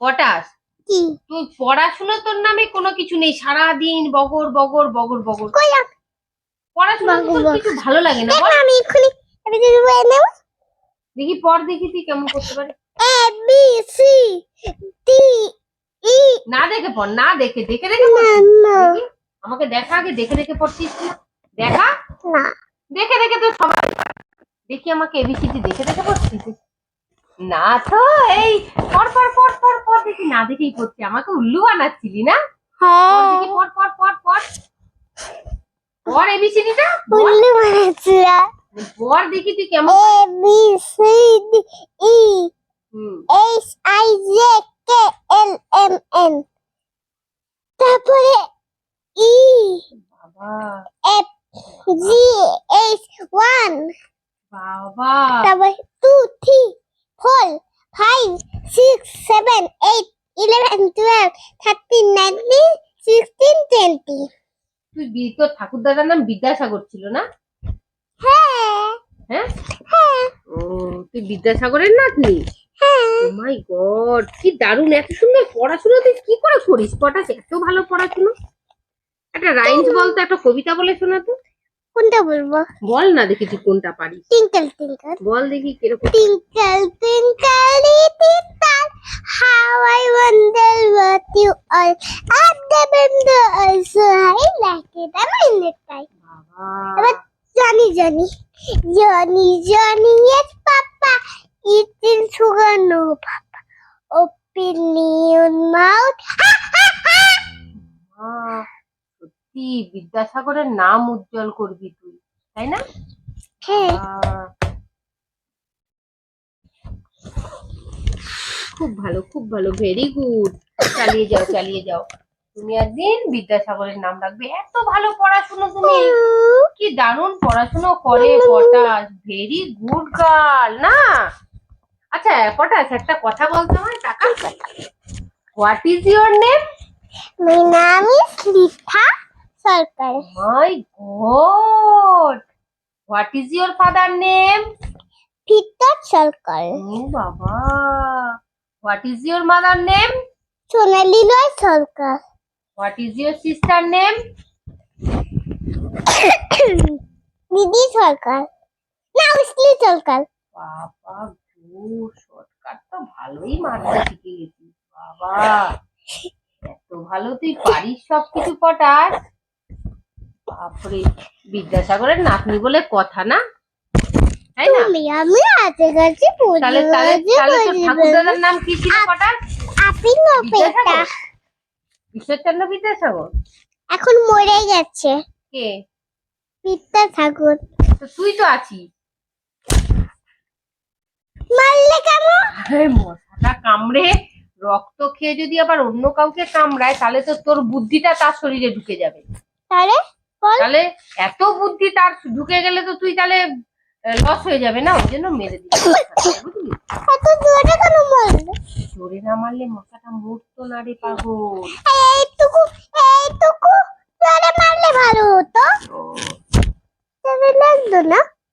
Potash? তুই পড়াশোনা তোর নামে কোনো কিছু নেই। সারাদিন বগর বগর বগর বগর। পড়াশোনা বগর। কিছু ভালো লাগে না। দেখ বল? না, আমি এক্ষুনি এটা যদি বলে নেব। দেখি পড় দেখি তুই কেমন করতে পারিস। A B C D E না দেখে পড় না দেখে। দেখে আমাকে দেখা আগে দেখে দেখে পড়ছিস না দেখা? না। দেখে দেখে তো সবাই দেখি আমাকে এবিসিডি দেখে দেখে পড়ছিস না তো এই পর পর পর পর পর দেখি না দেখেই পড়ছি আমাকে উল্লু বানাচ্ছিলি না? হ্যাঁ। দেখি পর পর পর পর। পর এবিসিডিটা উল্লু মারাচ্ছি পর দেখি তুই কেমন A B C D E H I J K L M N তারপরে E F G H one বাবা। তারপরে two three four five six seven eight eleven twelve thirteen nineteen sixteen twenty তুই তোর ঠাকুর দাদার নাম বিদ্যাসাগর ছিল না? হ্যাঁ। হ্যাঁ? হ্যাঁ। ও তুই বিদ্যাসাগরের নাতনি? হ্যাঁ। মাই গড কি দারুণ এত সুন্দর পড়াশোনা তুই কি করে করিস? পটাশ এত ভালো পড়াশোনা। একটা রাইমস বলতো একটা কবিতা বলে শোনা তো। কোনটা বলব? বল না দেখি তুই কোনটা পারিস। টিঙ্কল টিঙ্কল। বল দেখি কীরকম। Twinkle, twinkle, জানি জানি জানি জানি এস পাপা ইতিন সুগানো পাপা ও পিলিয়ন মাউথ সত্যি বিদ্যাসাগরের নাম উজ্জ্বল করবি তুই তাই না? হ্যাঁ। খুব ভালো খুব ভালো ভেরি গুড চালিয়ে যাও চালিয়ে যাও। তুমি একদিন বিদ্যাসাগরের নাম রাখবে। এত ভালো পড়াশোনা তুমি। কি দারুণ পড়াশোনা করে পটাশ। ভেরি গুড গার্ল না? আচ্ছা পটাশ একটা কথা বলতে হয় টাকা? What is your name My name is Litha Sarkar. My god what is your father name Peter Sarkar. ও বাবা। What is your mother name Sonali Roy Sarkar. What is your sister name দিদি সরকার না Weasley সরকার বাবা গো shortcut তো ভালোই মারতে শিখে গেছিস বাবা। এত ভালো তুই পারিস সবকিছু পটাস বাপরে বিদ্যাসাগরের নাতনি বলে কথা না? তাই না? তুমি আমি হাতে কাছে তাহলে তাহলে তাহলে তোর ঠাকুর নাম কি ছিল আপনি ঈশ্বরচন্দ্র বিদ্যাসাগর? এখন মরে গেছে। কে? তো তুই তো আছিস। মারলে কেন? আরে মশাটা কামড়ে রক্ত খেয়ে যদি আবার অন্য কাউকে কামড়ায় তাহলে তো তোর বুদ্ধিটা তার শরীরে ঢুকে যাবে। তাহলে তাহলে এত বুদ্ধি তার ঢুকে গেলে তো তুই তাহলে লস হয়ে যাবে না ওই জন্য মেরে বুঝলি এত জোরে কেন মারলে? জোরে না মারলে মশাটা মরতো না রে পাগল।